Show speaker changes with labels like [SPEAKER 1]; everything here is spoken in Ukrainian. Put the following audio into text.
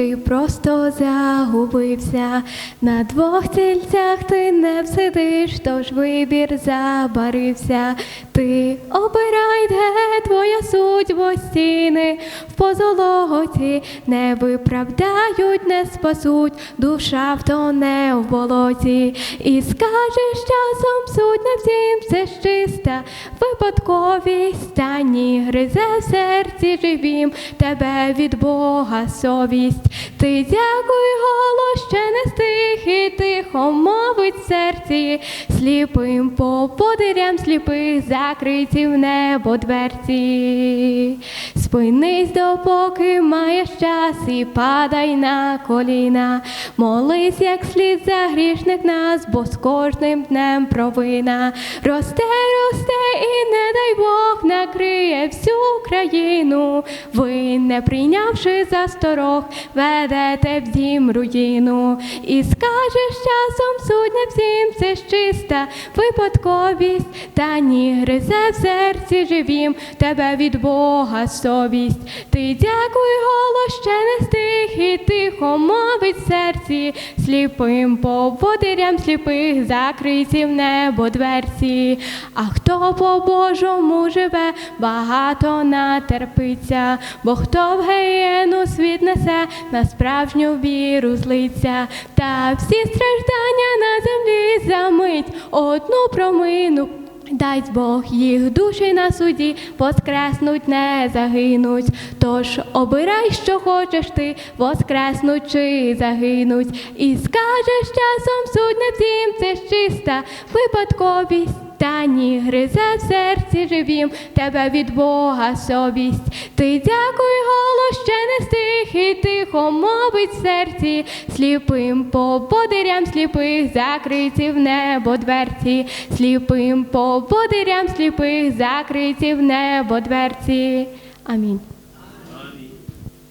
[SPEAKER 1] Ти просто загубився, на двох стільцях ти не всидиш, тож вибір забарився. Ти обирай, де твоя суть, бо стіни в позолоті не виправдають, не спасуть, душа втоне в болоті. І скажеш часом суть всім, це ж чиста випадковість, та ні гризе в серці живім, тебе від Бога совість. Ти дякуй, голос ще не стих, і тихо мовить серці, сліпим по подирям сліпих закриті в небо дверці. Спинись, допоки маєш час, і падай на коліна. Молись, як слід за грішник нас, бо з кожним днем провина. Росте, росте, і не дай Бог накриє всю країну. Ви, не прийнявши за сторог, ведете в дім руїну. І скажеш часом суть не всім, це ж чиста випадковість, та ні гризе в серці живім, тебе від Бога совість. Ти дякуй, голос ще не стих, і тихо мовить в серці, сліпим поводирям сліпих закриті в небо дверці. А хто по Божому живе, багато натерпиться, бо хто в геєну світ несе, на справжню віру злиться, та всі страждання на землі замить одну промину. Дай Бог їх душі на суді воскреснуть, не загинуть. Тож обирай, що хочеш ти, воскреснуть чи загинуть. І скажеш часом суть не всім, це ж чиста випадковість. Та ні гризе в серці живім, тебе від Бога совість. Ти дякуй, голос стих, і тихо мовить в серці, сліпим по подирям сліпих закриті в небо дверці, сліпим по подирям сліпих закриті в небо дверці. Амінь.